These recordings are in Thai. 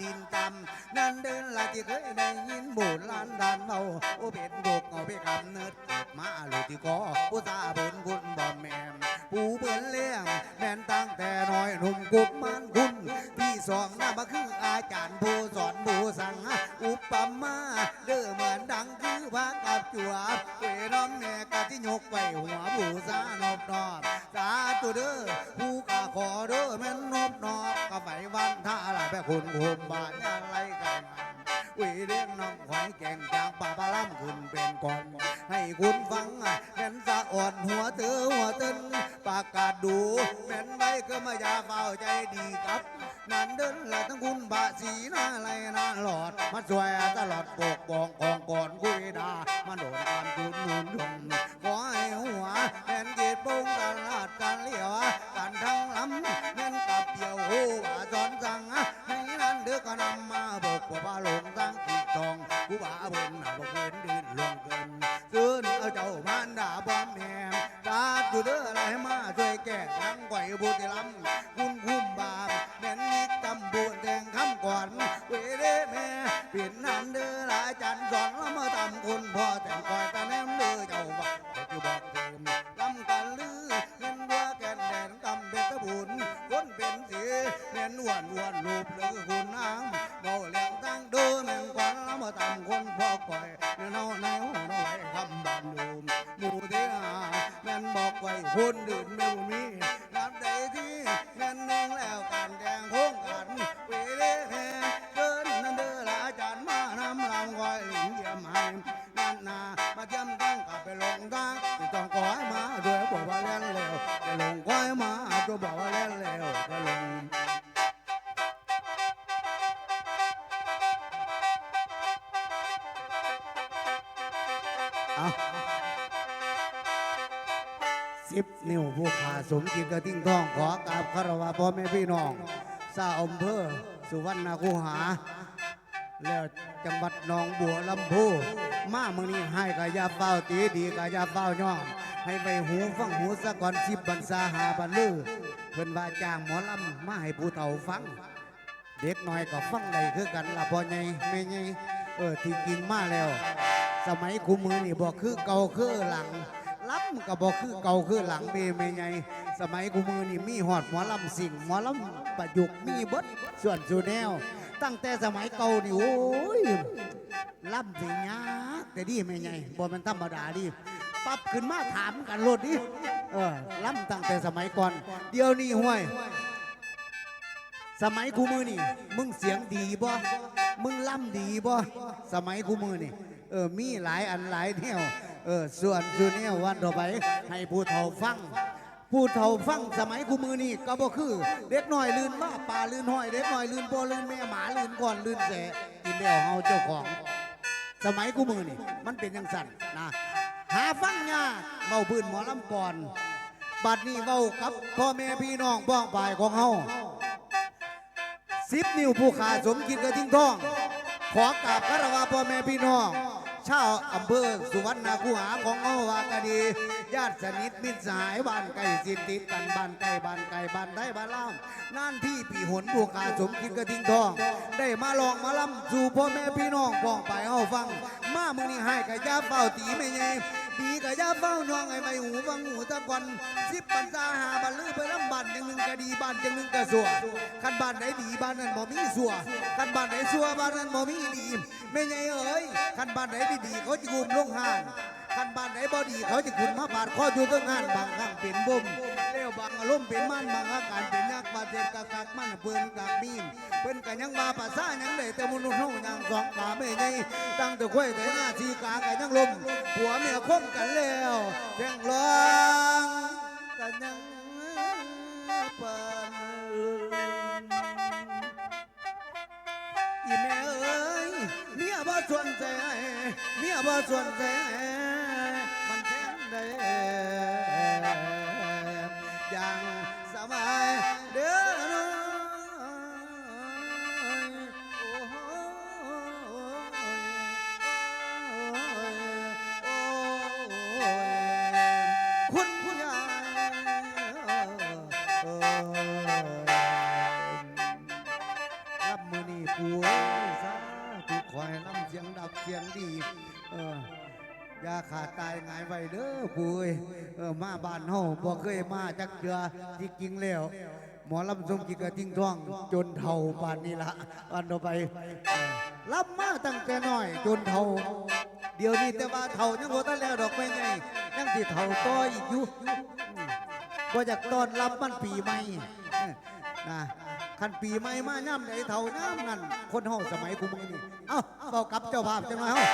ดินตำนั่นเดินละที่เคยได้ยินโบราณดานเมาโอเป็นบกเอาไปคำเนิดมาหรือที่กอผู้ตาบนคุณบ่แม่มผู้เปินเลี้ยงแม่นตั้งแต่น้อยหนุ่มกุบมันคุณที่สองน่ามาคืออาจารย์ผู้สอนผู้สั่งอุปมาเด้อเหมือนดังคือพระกับจัวเวน้องแม่กะที่ยกไปหัวผู้สานอบนอบสาธุเด้อผู้กะขอเด้อแม่นนอบนอบ ไหววันท่าละแม่คุณคุมบาทอะไรกันวีเรียนน้องหอยแก่งจากป่าปลาล่ำขึ้นเป็นก่อนให้คุณฟังแม่นสะอ่อนหัวเตือหัวต้นปากกาดูแม่นไว้ก็มายาเฝ้าใจดีครับนั่นเดินละทั้งคุณบาสีน้าไรน้าหลอดมาช่วยตลอดปกปองกองก่อนคุยดามาโดนการจุดนุนดมขอให้หัวแม่นเกตปงกันลาดกันเหลียวกัน ก่อนเวเดแม่เปลี่ยนนันเด้อหลายจันสอนแล้วมาตำคนพ่อแต่งคอยตาแนมเด้อเจ้าบ่าจะบอกเติมลำกันลือเล่นว่าแกนแดนกำเบ็ดตะบุญคนเป็นสีแม่นอ้วนอ้วนรูปหรือคุณน้ำเบาเลี้ยงตั้งเด้อแม่งควันแล้วมาตำคนพ่อคอยเนื้อเน่าในห้องน้อยคำบันดูมหมู่เดียแม่นบอกไว้คนดื่นไม่มีน้ำใดที่แม่นเองแล้วการแดง บอกว่าเล่นเร็วจะลงเอาสิบนิ้วผู้ขาสมกิจกระทิ้งทองขอกราบคารวะพ่อแม่พี่น้องสาอำเภอสุวรรณคูหา แล้วจังหวัดหนองบัวลำพูมาเมือนี้ให้กายาเฝ้าตีดีกายาเฝ้าย่องให้ไปหูฟังหูสะก่อนสิบบรรษาหาบรรลือ เพิ่นว่าจ้างหมอลำมาให้ผู้เฒ่าฟัง เด็กน้อยก็ฟังได้คือกันล่ะพ่อใหญ่แม่ใหญ่เออที่กินมาแล้ว สมัยคูมือนี่บอกคือเก่าคือหลังล้ำก็บอกคือเก่าคือหลังเบแม่ใหญ่สมัยคูมือนี่มีหอดหมอลำสิ่งหมอลำประยุกต์มีเบดส่วนสูแนว ตั้งแต่สมัยเก่านี่โอ้ยลำสิยากแต่ดีแม่ใหญ่บ่มันธรรมดาดิ ปรับขึ้นมาถามกันโลดดิเออล่ำตั้งแต่สมัยก่อน เดี๋ยวนี้ห้วย สมัยกูมือนี่ มึงเสียงดีบ่มึงล่ำดีบ่สมัยกูมือนี่ เออ มีหลายอันหลายแนวเออ ส่วนส่วนแนววันต่อไป ให้ผู้เฒ่าฟังผู้เฒ่าฟังสมัยกูมือนี่ก็บ่คือ เด็กน้อยลื่นมาป่าลื่นห้อยเด็กน้อยลื่นโปลื่นแม่หมาลื่นก่อนลื่นแสกินแล้วเฮาเจ้าของ สมัยกูมือนี่ มันเป็นยังสั่นนะ หาฟังยากเบาพื้นหมอลำก่อน บัดนี้เบากับพ่อแม่พี่น้องบ้องปลายของเฮาสิบนิ้วผู้ขาสมกิจกระทิ้งท้อง ขอกราบคารวะพ่อแม่พี่น้องชาวอำเภอสุวรรณคูหาของเอาวากดีญาติสนิทมิตรสหายบ้านไก่สิติดกันบ้านไก่บ้านไก่บ้านไทยบ้านล่ามนั่นที่ปีหนผู้ขาสมกิจกระทิ้งท้อง ได้มาลองมาล่ำสู่พ่อแม่พี่น้องป้องไปเอาฟัง มามือนี้ให้กะยาเฝ้าตีไม่ไง ดีกะยาเฝ้ายองไอ้ใบหูฟังหูตะกวันสิบปันซาหาบันลือไปลำบันยังหนึ่งกะดีบ้านยังหนึ่งกะสัวขันบ้านไหนดีบ้านนั้นบ่มีสัวขันบ้านไหนสัวบ้านนั้นบ่มีดีไม่ไงเอ้ยขันบ้านไหนดีเขาจะกุมลงห้านขันบ้านไหนบ่ดีเขาจะขุนมาบาดข้ออยู่ตั้งงานบางครั้งเป็นบ่ม เลี้ยวบางอารมณ์เป็นมันบางอาการเป็นยักษ์บาดเจ็บกักกักมันเปืนกักมีมเพิ่นกันยังมาภาษายังได้แต่มนุษย์เฮายังสองขาไม่ไงตั้งแต่ค่อยแต่หน้าทีกากันยังลมผัวเมียคบกันแล้วแทงร้องกันยังปานอีแม่เอ้ยเมียบ่ส่วนใจเมียบ่ส่วนใจมันแทนได้ อสาธุขอใลำเสียงดับเสียงดีอย่าขาดตายงายไว้เด้อปุ้ยมาบ้านเฮาบ่เคยมาจักเทือที่จริงแล้ว หมอลำสมกิกระทิ้งท้อง จนเฒ่าปานนี้ละวันต่อไปรับมาตั้งแต่น้อย จนเฒ่า เดี๋ยวนี้แต่ว่าเฒ่ายังบ่ทันแล้วดอกไม่ไงยังสิเฒ่าต่ออีกอยู่บ่อยากต้อนรับมันปีใหม่นะ ขันปีใหม่มาย่ำไหนเท่าน้ำนั่นคนห้องสมัยกูมึงนี่ เอ้าเบากับเจ้าภาพจังไงเฮ้า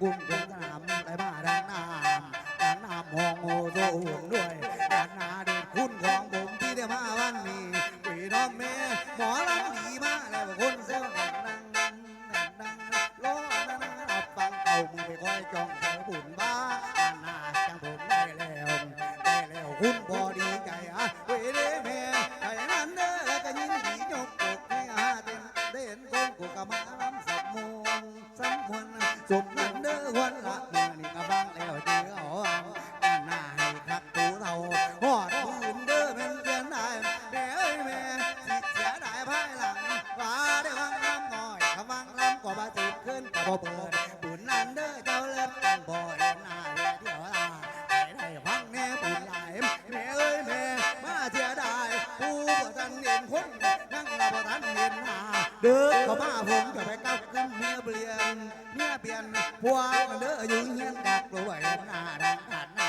กุ้งกุ้งน้ำไหมาดังน้ำดังน้ำหองโอโซห่วงด้วย ก็บ่ทันเห็นหน้าเด้อเข้ามาผมก็ไปกัาขึ้นเมียเปลี่ยนเมียเปลี่ยนพวกเด้ออยู่เฮียนกักรวยหน้าดังขาดใน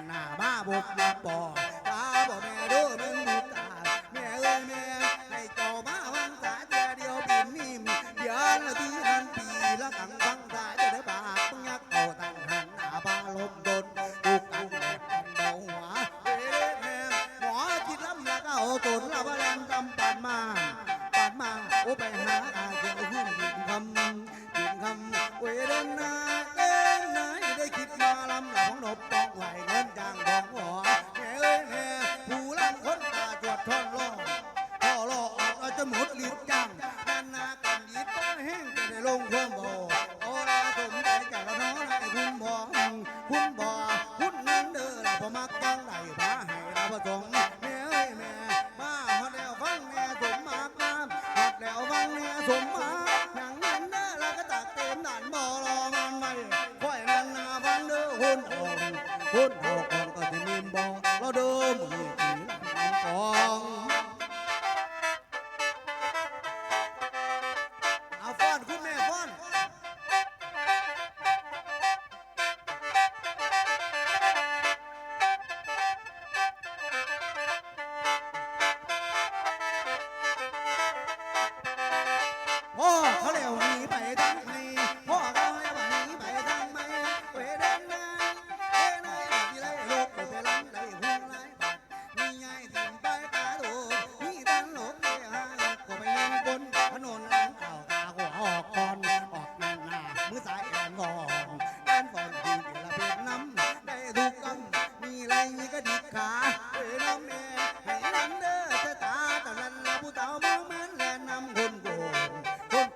นหน้าบ้าบุกมาปอ นบแป้งไหวเงินจางดองหัวแม่เอ้ยแม่ผู้ลังคนตาจวดทอนล่อพ่อล่อออกอาจะหมดลิ้นจังด้านหน้ากันยีต้อนแห้งจะได้ลงเพิ่มบ่อโอ้ลาสมใจจากละน้องไอ้คุณบ่อคุณบ่อคุณเงินเด้อละพอมากจังไรพระให้เละบ่จง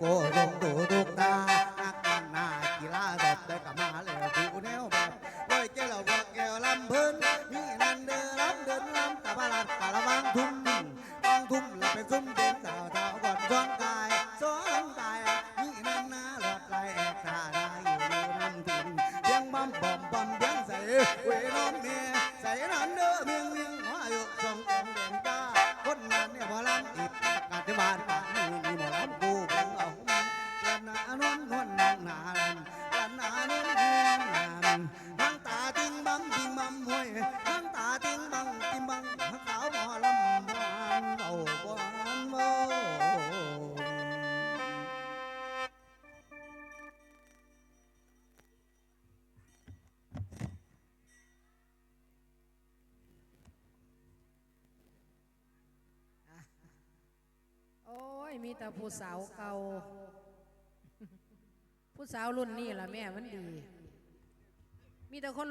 കോരണ്ടോ ยมีแต่ผู้สาวเก่า ผู้สาวรุ่นนี้ล่ะแม่มันดี มีแต่คน